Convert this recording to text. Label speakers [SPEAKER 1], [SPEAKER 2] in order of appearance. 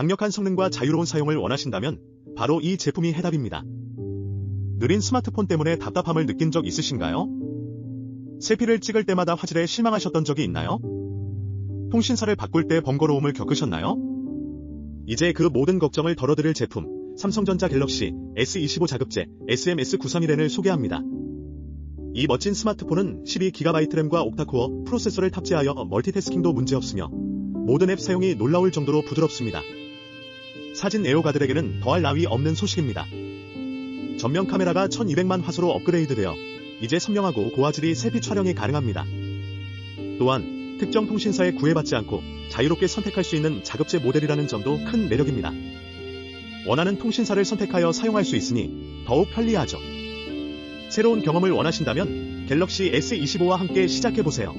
[SPEAKER 1] 강력한 성능과 자유로운 사용을 원하신다면 바로 이 제품이 해답입니다. 느린 스마트폰 때문에 답답함을 느낀 적 있으신가요? 셀피를 찍을 때마다 화질에 실망하셨던 적이 있나요? 통신사를 바꿀 때 번거로움을 겪으셨나요? 이제 그 모든 걱정을 덜어드릴 제품, 삼성전자 갤럭시 S25 자급제 SMS931N을 소개합니다. 이 멋진 스마트폰은 12GB 램과 옥타코어 프로세서를 탑재하여 멀티태스킹도 문제없으며 모든 앱 사용이 놀라울 정도로 부드럽습니다. 사진 애호가들에게는 더할 나위 없는 소식입니다. 전면 카메라가 1200만 화소로 업그레이드되어 이제 선명하고 고화질이 셀피 촬영이 가능합니다. 또한 특정 통신사에 구애받지 않고 자유롭게 선택할 수 있는 자급제 모델이라는 점도 큰 매력입니다. 원하는 통신사를 선택하여 사용할 수 있으니 더욱 편리하죠. 새로운 경험을 원하신다면 갤럭시 S25와 함께 시작해보세요.